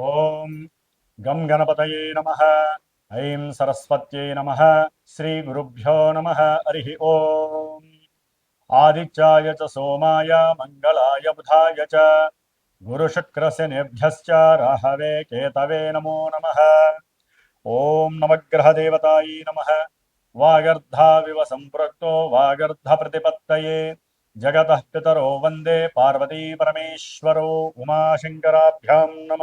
ఓం గం గణపతయే నమ ఐం సరస్వత్యై నమ శ్రీ గురుభ్యో నమ హరి ఓం ఆదిత్యాయ చ సోమాయ మంగళాయ బుధాయ చ గురుశుక్రశనిభ్యశ్చ రాహవే కేతవే నమో నమ ఓం నవగ్రహదేవతాయై నమ వాగర్ధావివ సంపృక్తో వాగర్ధ ప్రతిపత్తయే జగతః పితరో వందే పార్వతీ పరమేశ్వరో ఉమాశంకరాభ్యాం నమ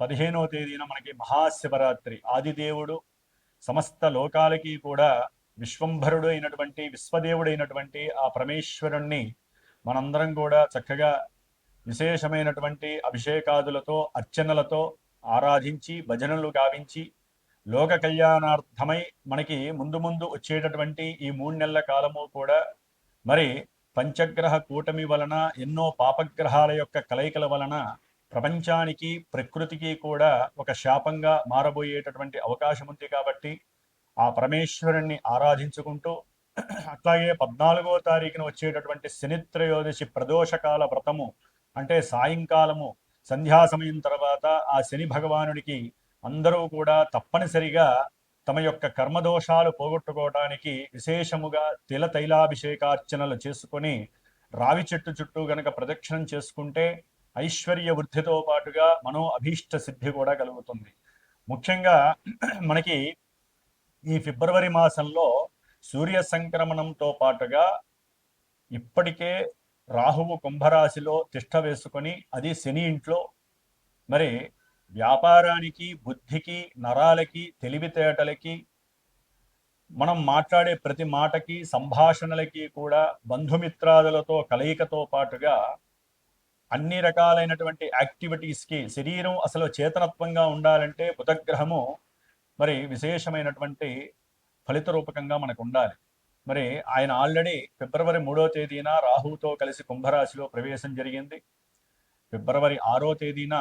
పదిహేనవ తేదీన మనకి మహాశివరాత్రి. ఆదిదేవుడు సమస్త లోకాలకి కూడా విశ్వంభరుడు అయినటువంటి విశ్వదేవుడైనటువంటి ఆ పరమేశ్వరుణ్ణి మనందరం కూడా చక్కగా విశేషమైనటువంటి అభిషేకాదులతో అర్చనలతో ఆరాధించి భజనలు గావించి లోక కళ్యాణార్థమై మనకి ముందు ముందు వచ్చేటటువంటి ఈ మూడు నెలల కాలము కూడా మరి పంచగ్రహ కూటమి వలన ఎన్నో పాపగ్రహాల యొక్క కలయికల వలన ప్రపంచానికి ప్రకృతికి కూడా ఒక శాపంగా మారబోయేటటువంటి అవకాశం ఉంది కాబట్టి ఆ పరమేశ్వరుణ్ణి ఆరాధించుకుంటూ అట్లాగే పద్నాలుగో తారీఖున వచ్చేటటువంటి శనిత్రయోదశి ప్రదోషకాల వ్రతము అంటే సాయంకాలము సంధ్యా సమయం తర్వాత ఆ శని భగవానుడికి అందరూ కూడా తప్పనిసరిగా తమ యొక్క కర్మదోషాలు పోగొట్టుకోవడానికి విశేషముగా తిల తైలాభిషేకార్చనలు చేసుకొని రావి చెట్టు చుట్టూ గనక ప్రదక్షిణం చేసుకుంటే ఐశ్వర్య వృద్ధితో పాటుగా మనో అభీష్ట సిద్ధి కూడా కలుగుతుంది. ముఖ్యంగా మనకి ఈ ఫిబ్రవరి మాసంలో సూర్య సంక్రమణంతో పాటుగా ఇప్పటికే రాహువు కుంభరాశిలో తిష్ట వేసుకొని అది శని ఇంట్లో. మరి వ్యాపారానికి బుద్ధికి నరాలకి తెలివితేటలకి మనం మాట్లాడే ప్రతి మాటకి సంభాషణలకి కూడా బంధుమిత్రాదులతో కలయికతో పాటుగా అన్ని రకాలైనటువంటి యాక్టివిటీస్కి శరీరం అసలు చేతనత్వంగా ఉండాలంటే బుధగ్రహము మరి విశేషమైనటువంటి ఫలిత రూపకంగా మనకు ఉండాలి మరి ఆయన ఆల్రెడీ ఫిబ్రవరి మూడో తేదీన రాహుతో కలిసి కుంభరాశిలో ప్రవేశం జరిగింది. ఫిబ్రవరి ఆరో తేదీన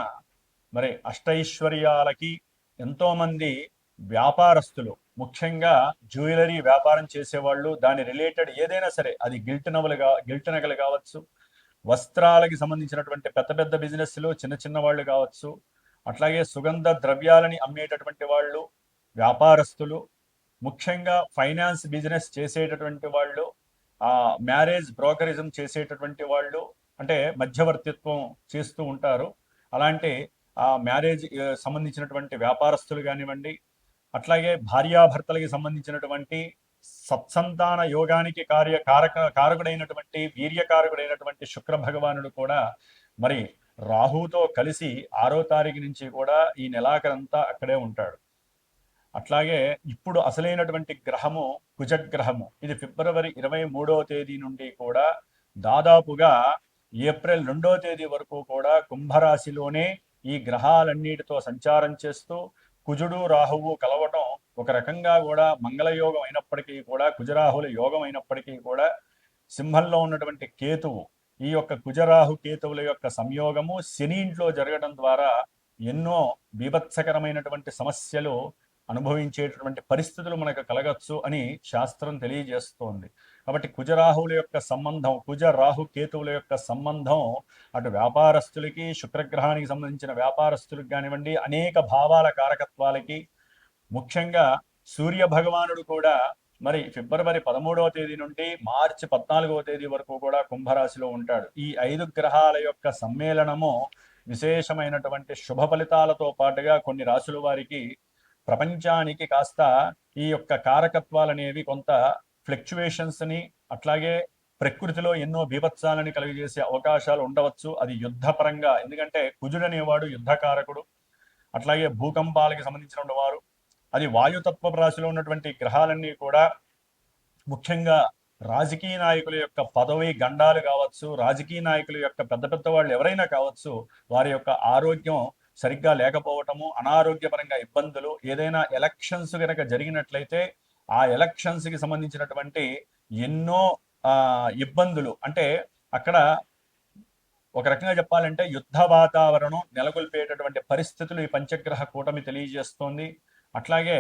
మరి అష్టైశ్వర్యాలకి ఎంతోమంది వ్యాపారస్తులు ముఖ్యంగా జ్యువెలరీ వ్యాపారం చేసేవాళ్ళు దాని రిలేటెడ్ ఏదైనా సరే అది గిల్ట్ నవలుగా గిల్ట్ నగలు కావచ్చు వస్త్రాలకి సంబంధించినటువంటి పెద్ద పెద్ద బిజినెస్లు చిన్న చిన్న వాళ్ళు కావచ్చు అట్లాగే సుగంధ ద్రవ్యాలని అమ్మేటటువంటి వాళ్ళు వ్యాపారస్తులు ముఖ్యంగా ఫైనాన్స్ బిజినెస్ చేసేటటువంటి వాళ్ళు ఆ మ్యారేజ్ బ్రోకరిజం చేసేటటువంటి వాళ్ళు అంటే మధ్యవర్తిత్వం చేస్తూ ఉంటారు. అలాంటి ఆ మ్యారేజ్ సంబంధించినటువంటి వ్యాపారస్తులు కానివ్వండి అట్లాగే భార్యాభర్తలకి సంబంధించినటువంటి సత్సంతాన యోగానికి కార్య కారక కారకుడైనటువంటి వీర్యకారకుడైనటువంటి శుక్ర భగవానుడు కూడా మరి రాహుతో కలిసి ఆరో తారీఖు నుంచి కూడా ఈ నెలాఖరంతా అక్కడే ఉంటాడు. అట్లాగే ఇప్పుడు అసలైనటువంటి గ్రహము కుజగ్రహము. ఇది ఫిబ్రవరి ఇరవై మూడవ తేదీ నుండి కూడా దాదాపుగా ఏప్రిల్ రెండో తేదీ వరకు కూడా కుంభరాశిలోనే ఈ గ్రహాలన్నిటితో సంచారం చేస్తూ కుజుడు రాహువు కలవటం ఒక రకంగా కూడా మంగళయోగం అయినప్పటికీ కూడా కుజరాహుల యోగం అయినప్పటికీ కూడా సింహంలో ఉన్నటువంటి కేతువు ఈ యొక్క కుజరాహు కేతువుల యొక్క సంయోగము శని ఇంట్లో జరగడం ద్వారా ఎన్నో బీభత్సకరమైనటువంటి సమస్యలు అనుభవించేటటువంటి పరిస్థితులు మనకు కలగచ్చు అని శాస్త్రం తెలియజేస్తోంది. కాబట్టి కుజరాహువుల యొక్క సంబంధం కుజ రాహు కేతువుల యొక్క సంబంధం అటు వ్యాపారస్తులకి శుక్రగ్రహానికి సంబంధించిన వ్యాపారస్తులకు కానివ్వండి అనేక భావాల కారకత్వాలకి ముఖ్యంగా సూర్య భగవానుడు కూడా మరి ఫిబ్రవరి పదమూడవ తేదీ నుండి మార్చి పద్నాలుగవ తేదీ వరకు కూడా కుంభరాశిలో ఉంటాడు. ఈ ఐదు గ్రహాల యొక్క సమ్మేళనము విశేషమైనటువంటి శుభ ఫలితాలతో పాటుగా కొన్ని రాశుల వారికి ప్రపంచానికి కాస్త ఈ యొక్క కారకత్వాలు అనేవి కొంత ఫ్లక్చువేషన్స్ని అట్లాగే ప్రకృతిలో ఎన్నో బీభత్సాలని కలిగజేసే అవకాశాలు ఉండవచ్చు. అది యుద్ధపరంగా ఎందుకంటే కుజుడనేవాడు యుద్ధకారకుడు. అట్లాగే భూకంపాలకి సంబంధించిన వారు. అది వాయుతత్వ రాశిలో ఉన్నటువంటి గ్రహాలన్నీ కూడా ముఖ్యంగా రాజకీయ నాయకుల యొక్క పదవి గండాలు కావచ్చు రాజకీయ నాయకుల యొక్క పెద్ద పెద్ద వాళ్ళు ఎవరైనా కావచ్చు వారి యొక్క ఆరోగ్యం సరిగ్గా లేకపోవటము అనారోగ్యపరంగా ఇబ్బందులు ఏదైనా ఎలక్షన్స్ కనుక జరిగినట్లయితే ఆ ఎలక్షన్స్కి సంబంధించినటువంటి ఎన్నో ఇబ్బందులు. అంటే అక్కడ ఒక రకంగా చెప్పాలంటే యుద్ధ వాతావరణం నెలకొల్పేటటువంటి పరిస్థితులు ఈ పంచగ్రహ కూటమి తెలియజేస్తోంది. అట్లాగే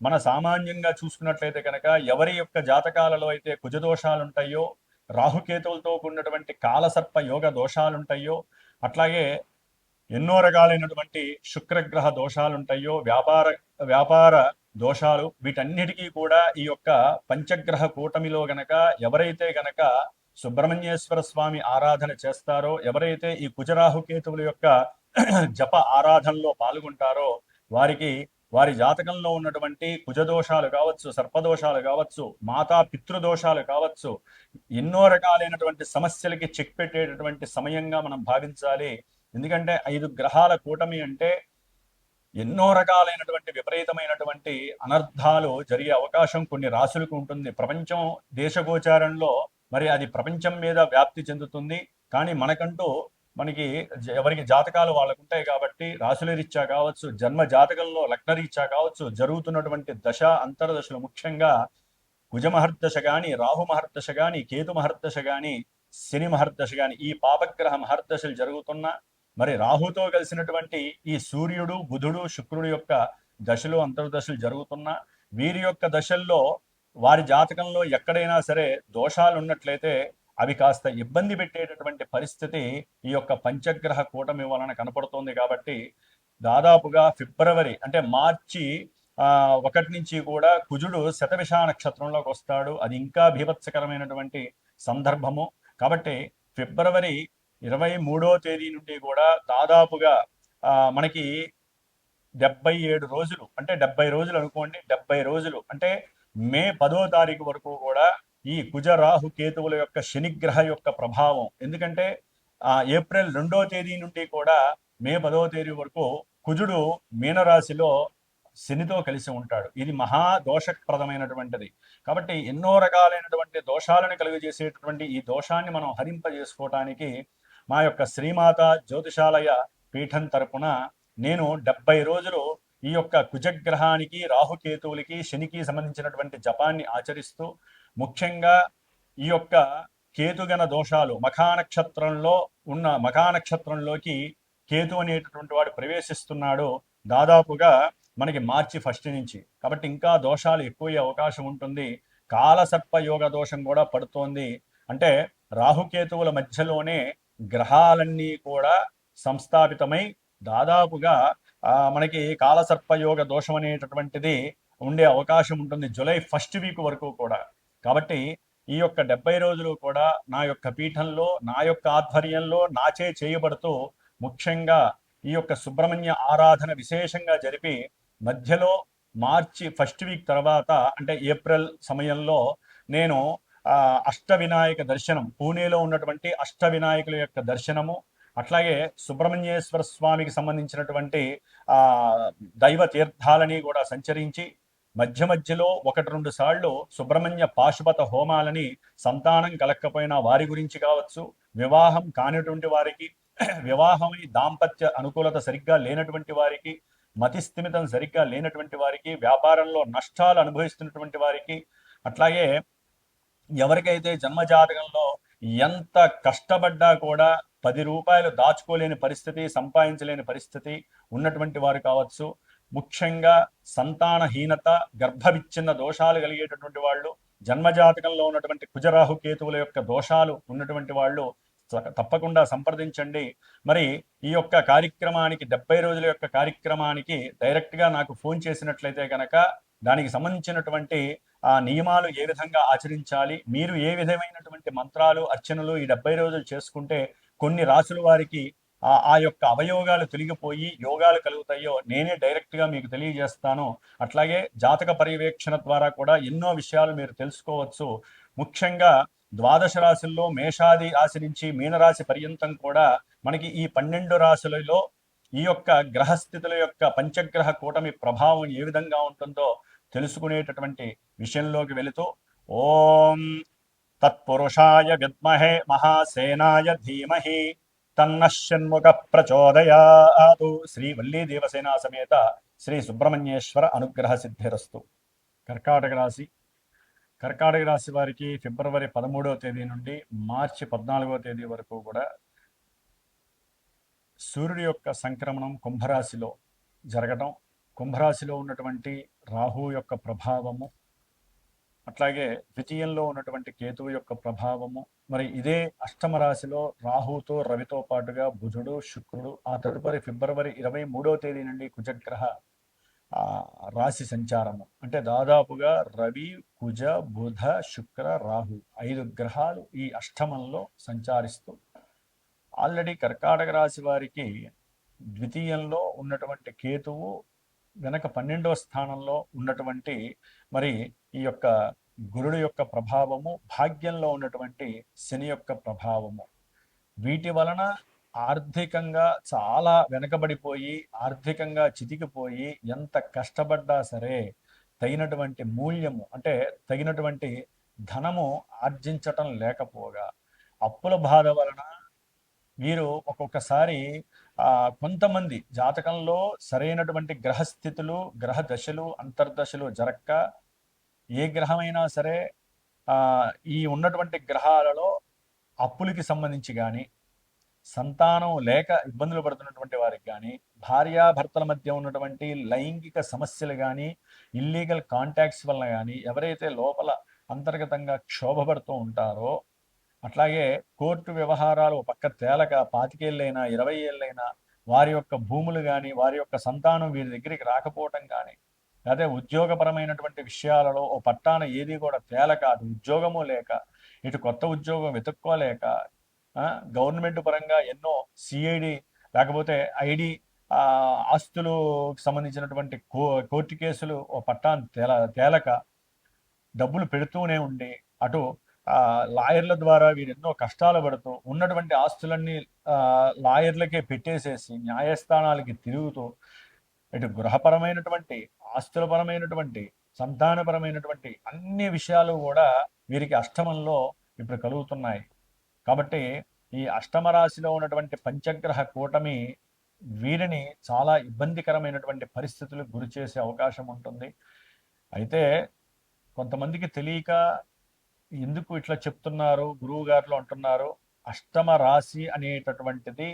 మన సామాన్యంగా చూసుకున్నట్లయితే కనుక ఎవరి యొక్క జాతకాలలో అయితే కుజదోషాలు ఉంటాయో రాహుకేతువులతో కూడినటువంటి కాలసర్ప యోగ దోషాలు ఉంటాయో అట్లాగే ఎన్నో రకాలైనటువంటి శుక్రగ్రహ దోషాలు ఉంటాయో వ్యాపార వ్యాపార దోషాలు వీటన్నిటికీ కూడా ఈ యొక్క పంచగ్రహ కూటమిలో గనక ఎవరైతే గనక సుబ్రహ్మణ్యేశ్వర స్వామి ఆరాధన చేస్తారో ఎవరైతే ఈ కుజరాహుకేతువుల యొక్క జప ఆరాధనలో పాల్గొంటారో వారికి వారి జాతకంలో ఉన్నటువంటి కుజదోషాలు కావచ్చు సర్పదోషాలు కావచ్చు మాతా పితృదోషాలు కావచ్చు ఎన్నో రకాలైనటువంటి సమస్యలకి చెక్ పెట్టేటటువంటి సమయంగా మనం భావించాలి. ఎందుకంటే ఐదు గ్రహాల కూటమి అంటే ఎన్నో రకాలైనటువంటి విపరీతమైనటువంటి అనర్థాలు జరిగే అవకాశం కొన్ని రాశులకు ఉంటుంది. ప్రపంచం దేశగోచారంలో మరి అది ప్రపంచం మీద వ్యాప్తి చెందుతుంది. కానీ మనకంటూ మనకి ఎవరికి జాతకాలు వాళ్ళకు ఉంటాయి కాబట్టి రాశుల రీత్యా కావచ్చు జన్మ జాతకంలో లగ్న రీత్యా కావచ్చు జరుగుతున్నటువంటి దశ అంతర్దశలు ముఖ్యంగా కుజమహర్దశ మహర్దశ గాని రాహు మహర్దశ కానీ కేతు మహర్దశ కానీ శని మహర్దశ కానీ ఈ పాపగ్రహ మహర్దశలు జరుగుతున్న మరి రాహుతో కలిసినటువంటి ఈ సూర్యుడు బుధుడు శుక్రుడు యొక్క దశలు అంతర్దశలు జరుగుతున్న వీరి యొక్క దశల్లో వారి జాతకంలో ఎక్కడైనా సరే దోషాలు ఉన్నట్లయితే అవి కాస్త ఇబ్బంది పెట్టేటటువంటి పరిస్థితి ఈ యొక్క పంచగ్రహ కూటమి వలన కనపడుతోంది కాబట్టి దాదాపుగా ఫిబ్రవరి అంటే మార్చి ఆ ఒకటి నుంచి కూడా కుజుడు శతవిష నక్షత్రంలోకి వస్తాడు. అది ఇంకా భీభత్సకరమైనటువంటి సందర్భము. కాబట్టి ఫిబ్రవరి ఇరవై మూడో తేదీ నుండి కూడా దాదాపుగా ఆ మనకి డెబ్బై ఏడు రోజులు అంటే డెబ్బై రోజులు అనుకోండి డెబ్బై రోజులు అంటే మే పదో తారీఖు వరకు కూడా ఈ కుజ రాహు కేతువుల యొక్క శనిగ్రహ యొక్క ప్రభావం. ఎందుకంటే ఆ ఏప్రిల్ రెండో తేదీ నుండి కూడా మే పదో తేదీ వరకు కుజుడు మీనరాశిలో శనితో కలిసి ఉంటాడు. ఇది మహా దోషప్రదమైనటువంటిది. కాబట్టి ఎన్నో రకాలైనటువంటి దోషాలను కలుగజేసేటటువంటి ఈ దోషాన్ని మనం హరింపజేసుకోవటానికి మా యొక్క శ్రీమాత జ్యోతిషాలయ పీఠం తరపున నేను డెబ్బై రోజులు ఈ యొక్క కుజగ్రహానికి రాహుకేతువులకి శనికి సంబంధించినటువంటి జపాన్ని ఆచరిస్తూ ముఖ్యంగా ఈ యొక్క కేతుగణ దోషాలు మఖానక్షత్రంలో ఉన్న మఖానక్షత్రంలోకి కేతు అనేటటువంటి వాడు ప్రవేశిస్తున్నాడు దాదాపుగా మనకి మార్చి ఫస్ట్ నుంచి. కాబట్టి ఇంకా దోషాలు ఎక్కువయ్యే అవకాశం ఉంటుంది. కాలసర్ప యోగ దోషం కూడా పడుతోంది. అంటే రాహుకేతువుల మధ్యలోనే గ్రహాలన్నీ కూడా సంస్థాపితమై దాదాపుగా మనకి కాలసర్పయోగ దోషం అనేటటువంటిది ఉండే అవకాశం ఉంటుంది జూలై ఫస్ట్ వీక్ వరకు కూడా. కాబట్టి ఈ యొక్క డెబ్బై రోజులు కూడా నా యొక్క పీఠంలో నా యొక్క ఆధ్వర్యంలో నాచే చేయబడుతూ ముఖ్యంగా ఈ యొక్క సుబ్రహ్మణ్య ఆరాధన విశేషంగా జరిపి మధ్యలో మార్చి ఫస్ట్ వీక్ తర్వాత అంటే ఏప్రిల్ సమయంలో నేను అష్ట వినాయక దర్శనం పూణేలో ఉన్నటువంటి అష్ట వినాయకుల యొక్క దర్శనము అట్లాగే సుబ్రహ్మణ్యేశ్వర స్వామికి సంబంధించినటువంటి ఆ దైవ తీర్థాలని కూడా సంచరించి మధ్య మధ్యలో ఒకటి రెండు సార్లు సుబ్రహ్మణ్య పాశుపత హోమాలని సంతానం కలక్కపోయినా వారి గురించి కావచ్చు వివాహం కానిటువంటి వారికి వివాహమై దాంపత్య అనుకూలత సరిగ్గా లేనటువంటి వారికి మతిస్థిమితం సరిగ్గా లేనటువంటి వారికి వ్యాపారంలో నష్టాలు అనుభవిస్తున్నటువంటి వారికి అట్లాగే ఎవరికైతే జన్మజాతకంలో ఎంత కష్టపడ్డా కూడా పది రూపాయలు దాచుకోలేని పరిస్థితి సంపాదించలేని పరిస్థితి ఉన్నటువంటి వారు కావచ్చు. ముఖ్యంగా సంతానహీనత గర్భవిచ్ఛిన్న దోషాలు కలిగేటటువంటి వాళ్ళు జన్మజాతకంలో ఉన్నటువంటి కుజరాహు కేతువుల యొక్క దోషాలు ఉన్నటువంటి వాళ్ళు తప్పకుండా సంప్రదించండి. మరి ఈ యొక్క కార్యక్రమానికి డెబ్బై రోజుల యొక్క కార్యక్రమానికి డైరెక్ట్గా నాకు ఫోన్ చేసినట్లయితే కనుక దానికి సంబంధించినటువంటి ఆ నియమాలు ఏ విధంగా ఆచరించాలి మీరు ఏ విధమైనటువంటి మంత్రాలు అర్చనలు ఈ డెబ్బై రోజులు చేసుకుంటే కొన్ని రాసుల వారికి ఆ యొక్క అవయోగాలు తొలగిపోయి యోగాలు కలుగుతాయో నేనే డైరెక్ట్గా మీకు తెలియజేస్తాను. అట్లాగే జాతక పర్యవేక్షణ ద్వారా కూడా ఎన్నో విషయాలు మీరు తెలుసుకోవచ్చు. ముఖ్యంగా ద్వాదశ రాశుల్లో మేషాది రాశి నుంచి మీనరాశి పర్యంతం కూడా మనకి ఈ పన్నెండు రాశులలో ఈ యొక్క గ్రహస్థితుల యొక్క పంచగ్రహ కూటమి ప్రభావం ఏ విధంగా ఉంటుందో తెలుసుకునేటటువంటి విషయంలోకి వెళుతూ ఓం తత్పురుషాయ విద్మహే మహాసేనాయ ధీమహి తన్న షణ్ముఖ ప్రచోదయాతు. శ్రీ వల్లీ దేవసేనా సమేత శ్రీ సుబ్రహ్మణ్యేశ్వర అనుగ్రహ సిద్ధిరస్తు. కర్కాటక రాశి. కర్కాటక రాశి వారికి ఫిబ్రవరి పదమూడవ తేదీ నుండి మార్చి పద్నాలుగవ తేదీ వరకు కూడా సూర్యుడి యొక్క సంక్రమణం కుంభరాశిలో జరగటం. కుంభరాశిలో ఉన్నటువంటి రాహు యొక్క ప్రభావము అట్లాగే ద్వితీయంలో ఉన్నటువంటి కేతువు యొక్క ప్రభావము మరి ఇదే అష్టమ రాశిలో రాహుతో రవితో పాటుగా బుధుడు శుక్రుడు ఆ తదుపరి ఫిబ్రవరి ఇరవై మూడవ తేదీ నుండి కుజగ్రహ రాశి సంచారము. అంటే దాదాపుగా రవి కుజ బుధ శుక్ర రాహు ఐదు గ్రహాలు ఈ అష్టమంలో సంచారిస్తూ ఆల్రెడీ కర్కాటక రాశి వారికి ద్వితీయంలో ఉన్నటువంటి కేతువు వెనక పన్నెండవ స్థానంలో ఉన్నటువంటి మరి ఈ యొక్క గురుడు యొక్క ప్రభావము భాగ్యంలో ఉన్నటువంటి శని యొక్క ప్రభావము. వీటి వలన ఆర్థికంగా చాలా వెనకబడిపోయి ఆర్థికంగా చితికిపోయి ఎంత కష్టపడ్డా సరే తగినటువంటి మూల్యము అంటే తగినటువంటి ధనము ఆర్జించటం లేకపోగా అప్పుల బాధ వలన వీరు ఒక్కొక్కసారి కొంతమంది జాతకంలో సరైనటువంటి గ్రహస్థితులు గ్రహ దశలు అంతర్దశలు జరక్క ఏ గ్రహమైనా సరే ఈ ఉన్నటువంటి గ్రహాలలో అప్పులకి సంబంధించి కానీ సంతానం లేక ఇబ్బందులు పడుతున్నటువంటి వారికి కానీ భార్యాభర్తల మధ్య ఉన్నటువంటి లైంగిక సమస్యలు కానీ ఇల్లీగల్ కాంటాక్ట్స్ వలన కానీ ఎవరైతే లోపల అంతర్గతంగా క్షోభపడుతూ ఉంటారో అట్లాగే కోర్టు వ్యవహారాలు పక్క తేలక పాతికేళ్ళైనా ఇరవై ఏళ్ళైనా వారి యొక్క భూములు కానీ వారి యొక్క సంతానం వీరి దగ్గరికి రాకపోవటం కానీ అదే ఉద్యోగపరమైనటువంటి విషయాలలో ఓ పట్టాన ఏది కూడా తేలక అటు ఉద్యోగము లేక ఇటు కొత్త ఉద్యోగం వెతుక్కోలేక ఆ, గవర్నమెంట్ పరంగా ఎన్నో సిఐడి లేకపోతే ఐడి ఆస్తులు సంబంధించినటువంటి కో కోర్టు కేసులు ఓ పట్టాన్ని తేల తేలక డబ్బులు పెడుతూనే ఉండి అటు లాయర్ల ద్వారా వీరు ఎన్నో కష్టాలు పడుతూ ఉన్నటువంటి ఆస్తులన్నీ ఆ, లాయర్లకే పెట్టేసేసి న్యాయస్థానాలకి తిరుగుతూ ఇటు గృహపరమైనటువంటి ఆస్తులపరమైనటువంటి సంతానపరమైనటువంటి అన్ని విషయాలు కూడా వీరికి అష్టమంలో ఇప్పుడు కలుగుతున్నాయి. కాబట్టి ఈ అష్టమ రాశిలో ఉన్నటువంటి పంచగ్రహ కూటమి వీరిని చాలా ఇబ్బందికరమైనటువంటి పరిస్థితులకు గురి చేసే అవకాశం ఉంటుంది. అయితే కొంతమందికి తెలియక ఎందుకు ఇట్లా చెప్తున్నారు? గురువు గారు అంటున్నారు అష్టమ రాశి అనేటటువంటిది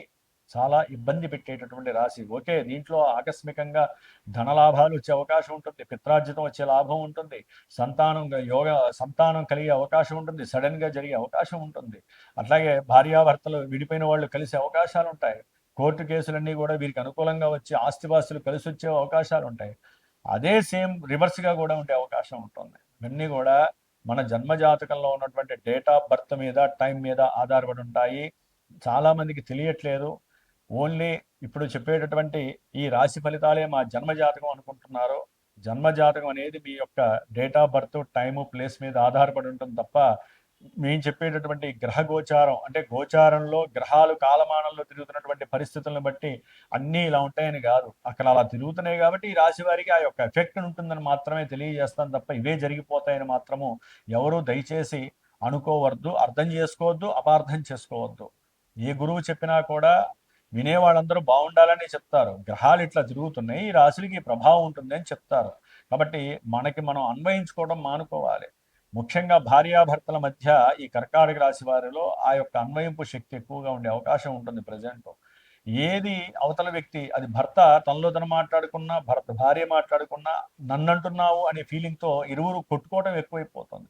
చాలా ఇబ్బంది పెట్టేటటువంటి రాశి. ఓకే దీంట్లో ఆకస్మికంగా ధనలాభాలు వచ్చే అవకాశం ఉంటుంది పిత్రార్జితం వచ్చే లాభం ఉంటుంది సంతానం యోగ సంతానం కలిగే అవకాశం ఉంటుంది సడన్గా జరిగే అవకాశం ఉంటుంది. అట్లాగే భార్యాభర్తలు విడిపోయిన వాళ్ళు కలిసే అవకాశాలు ఉంటాయి. కోర్టు కేసులన్నీ కూడా వీరికి అనుకూలంగా వచ్చి ఆస్తిపాస్తులు కలిసి వచ్చే అవకాశాలు ఉంటాయి. అదే సేమ్ రివర్స్గా కూడా ఉండే అవకాశం ఉంటుంది. ఇవన్నీ కూడా మన జన్మ జాతకంలో ఉన్నటువంటి డేట్ ఆఫ్ బర్త్ మీద టైం మీద ఆధారపడి ఉంటాయి. చాలామందికి తెలియట్లేదు. ఓన్లీ ఇప్పుడు చెప్పేటటువంటి ఈ రాశి ఫలితాలే మా జన్మ జాతకం అనుకుంటున్నారు. జన్మ జాతకం అనేది మీ యొక్క date of birth time place మీద ఆధారపడి ఉంటుంది తప్ప మేము చెప్పేటటువంటి గ్రహ గోచారం అంటే గోచారంలో గ్రహాలు కాలమానంలో తిరుగుతున్నటువంటి పరిస్థితులను బట్టి అన్నీ ఇలా ఉంటాయని కాదు. అక్కడ అలా తిరుగుతున్నాయి కాబట్టి ఈ రాశి వారికి ఆ యొక్క ఎఫెక్ట్ ఉంటుందని మాత్రమే తెలియజేస్తాను తప్ప ఇవే జరిగిపోతాయని మాత్రము ఎవరు దయచేసి అనుకోవద్దు అర్థం చేసుకోవద్దు అపార్థం చేసుకోవద్దు. ఏ గురువు చెప్పినా కూడా వినేవాళ్ళందరూ బాగుండాలని చెప్తారు. గ్రహాలు ఇట్లా తిరుగుతున్నాయి ఈ రాశులకి ప్రభావం ఉంటుంది అని చెప్తారు. కాబట్టి మనకి మనం అన్వయించుకోవడం మానుకోవాలి. ముఖ్యంగా భార్యాభర్తల మధ్య ఈ కర్కాటక రాశి వారిలో ఆ యొక్క అన్వయింపు శక్తి ఎక్కువగా ఉండే అవకాశం ఉంటుంది ప్రజెంట్ ఏది అవతల వ్యక్తి అది భర్త తనలో తను మాట్లాడుకున్నా భర్త భార్య మాట్లాడుకున్నా నన్నంటున్నావు అనే ఫీలింగ్తో ఇరువురు కొట్టుకోవడం ఎక్కువైపోతుంది.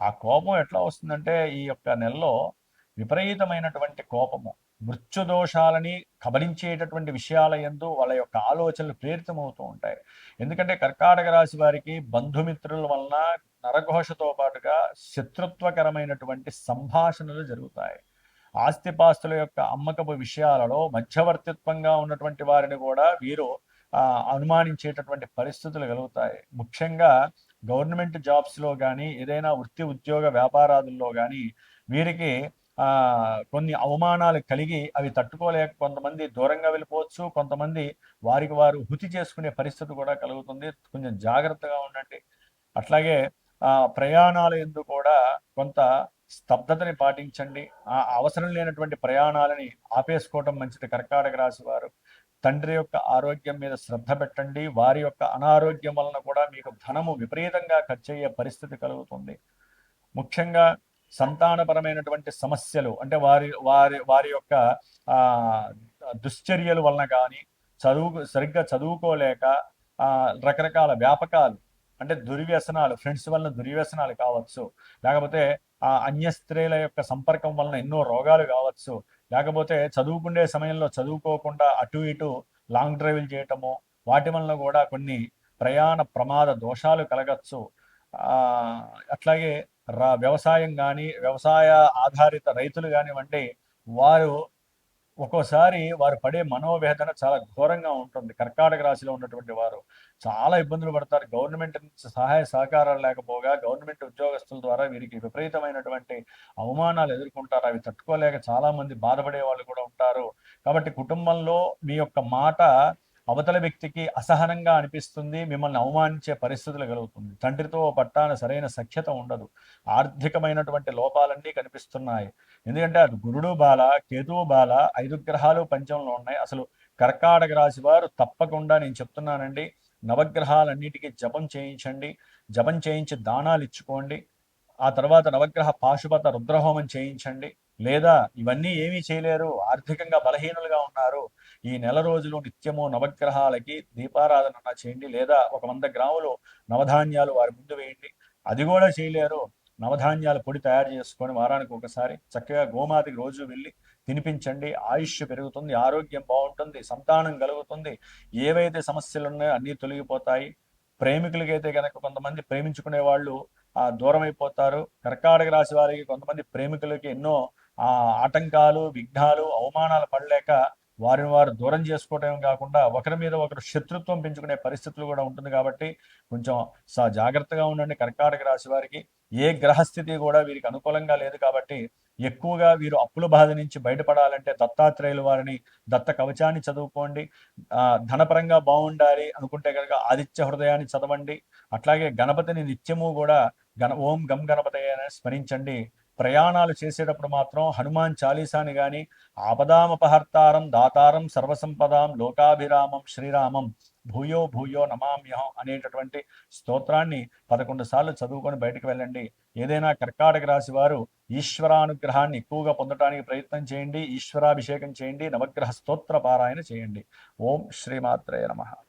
ఆ కోపం ఎట్లా వస్తుందంటే ఈ యొక్క నెలలో విపరీతమైనటువంటి కోపము మృత్యుదోషాలని కబలించేటటువంటి విషయాల యందు వాళ్ళ యొక్క ఆలోచనలు ప్రేరితమవుతూ ఉంటాయి. ఎందుకంటే కర్కాటక రాశి వారికి బంధుమిత్రుల వలన నరఘోషతో పాటుగా శత్రుత్వకరమైనటువంటి సంభాషణలు జరుగుతాయి. ఆస్తిపాస్తుల యొక్క అమ్మకపు విషయాలలో మధ్యవర్తిత్వంగా ఉన్నటువంటి వారిని కూడా వీరు అనుమానించేటటువంటి పరిస్థితులు కలుగుతాయి. ముఖ్యంగా గవర్నమెంట్ జాబ్స్లో కానీ ఏదైనా వృత్తి ఉద్యోగ వ్యాపారాదుల్లో కానీ వీరికి కొన్ని అవమానాలు కలిగి అవి తట్టుకోలేక కొంతమంది దూరంగా వెళ్ళిపోవచ్చు కొంతమంది వారికి వారు హుతి చేసుకునే పరిస్థితి కూడా కలుగుతుంది. కొంచెం జాగ్రత్తగా ఉండండి. అట్లాగే ప్రయాణాలు ప్రయాణాల ఎందు కూడా కొంత స్తబ్దతని పాటించండి. ఆ అవసరం లేనటువంటి ప్రయాణాలని ఆపేసుకోవటం మంచిది. కర్కాటక రాశి వారు తండ్రి యొక్క ఆరోగ్యం మీద శ్రద్ధ పెట్టండి. వారి యొక్క అనారోగ్యం వలన కూడా మీకు ధనము విపరీతంగా ఖర్చు అయ్యే పరిస్థితి కలుగుతుంది. ముఖ్యంగా సంతానపరమైనటువంటి సమస్యలు అంటే వారి వారి వారి యొక్క దుశ్చర్యల వలన కానీ చదువు సరిగ్గా చదువుకోలేక రకరకాల వ్యాపకాలు అంటే దుర్వ్యసనాలు ఫ్రెండ్స్ వలన దుర్వ్యసనాలు కావచ్చు లేకపోతే ఆ అన్య స్త్రీల యొక్క సంపర్కం వలన ఎన్నో రోగాలు కావచ్చు లేకపోతే చదువుకునే సమయంలో చదువుకోకుండా అటు ఇటు లాంగ్ డ్రైవ్లు చేయటము వాటి వలన కూడా కొన్ని ప్రయాణ ప్రమాద దోషాలు కలగచ్చు. అట్లాగే వ్యవసాయం కానీ వ్యవసాయ ఆధారిత రైతులు కానివ్వండి వారు ఒక్కోసారి వారు పడే మనోవేదన చాలా ఘోరంగా ఉంటుంది. కర్కాటక రాశిలో ఉన్నటువంటి వారు చాలా ఇబ్బందులు పడతారు. గవర్నమెంట్ నుంచి సహాయ సహకారాలు లేకపోగా గవర్నమెంట్ ఉద్యోగస్తుల ద్వారా వీరికి విపరీతమైనటువంటి అవమానాలు ఎదుర్కొంటారు. అవి తట్టుకోలేక చాలా మంది బాధపడే వాళ్ళు కూడా ఉంటారు. కాబట్టి కుటుంబంలో మీ యొక్క మాట అవతల వ్యక్తికి అసహనంగా అనిపిస్తుంది మిమ్మల్ని అవమానించే పరిస్థితులు కలుగుతుంది. తండ్రితో పట్టాన సరైన సఖ్యత ఉండదు. ఆర్థికమైనటువంటి లోపాలన్నీ కనిపిస్తున్నాయి. ఎందుకంటే అది గురుడు బాల కేతువు బాల ఐదు గ్రహాలు పంచంలో ఉన్నాయి. అసలు కర్కాటక రాశి వారు తప్పకుండా నేను చెప్తున్నానండి నవగ్రహాలన్నిటికీ జపం చేయించండి. జపం చేయించి దానాలు ఇచ్చుకోండి. ఆ తర్వాత నవగ్రహ పాశుపత రుద్రహోమం చేయించండి. లేదా ఇవన్నీ ఏమీ చేయలేరు. ఆర్థికంగా బలహీనులుగా ఉన్నారు. ఈ నెల రోజులు నిత్యము నవగ్రహాలకి దీపారాధన చేయండి లేదా ఒక వంద గ్రాములు నవధాన్యాలు వారి ముందు వేయండి. అది కూడా చేయలేరు. నవధాన్యాల పొడి తయారు చేసుకొని వారానికి ఒకసారి చక్కగా గోమాతకి రోజు వెళ్ళి తినిపించండి. ఆయుష్ పెరుగుతుంది ఆరోగ్యం బాగుంటుంది సంతానం కలుగుతుంది. ఏవైతే సమస్యలు ఉన్నాయో అన్నీ తొలగిపోతాయి. ప్రేమికులకైతే కనుక కొంతమంది ప్రేమించుకునే వాళ్ళు ఆ దూరం అయిపోతారు కర్కాటక రాశి వారికి కొంతమంది ప్రేమికులకి ఎన్నో ఆ ఆటంకాలు విఘ్నాలు అవమానాలు పడలేక వారిని వారు దూరం చేసుకోవటం కాకుండా ఒకరి మీద ఒకరు శత్రుత్వం పెంచుకునే పరిస్థితులు కూడా ఉంటుంది కాబట్టి కొంచెం జాగ్రత్తగా ఉండండి. కర్కాటక రాశి వారికి ఏ గ్రహస్థితి కూడా వీరికి అనుకూలంగా లేదు కాబట్టి ఎక్కువగా వీరు అప్పుల బాధ నుంచి బయటపడాలంటే దత్తాత్రేయుల వారిని దత్త కవచాన్ని చదువుకోండి. ధనపరంగా బాగుండాలి అనుకుంటే కనుక ఆదిత్య హృదయాన్ని చదవండి. అట్లాగే గణపతిని నిత్యము కూడా గణ ఓం గం గణపతి స్మరించండి. ప్రయాణాలు చేసేటప్పుడు మాత్రం హనుమాన్ చాలీసాని కానీ ఆపదామపహర్తారం దాతారం సర్వసంపదాం లోకాభిరామం శ్రీరామం భూయో భూయో నమామ్యహం అనేటటువంటి స్తోత్రాన్ని పదకొండు సార్లు చదువుకొని బయటకు వెళ్ళండి. ఏదైనా కర్కాటక రాశి వారు ఈశ్వరానుగ్రహాన్ని ఎక్కువగా పొందడానికి ప్రయత్నం చేయండి ఈశ్వరాభిషేకం చేయండి నవగ్రహ స్తోత్ర పారాయణ చేయండి. ఓం శ్రీమాత్రేయ నమ.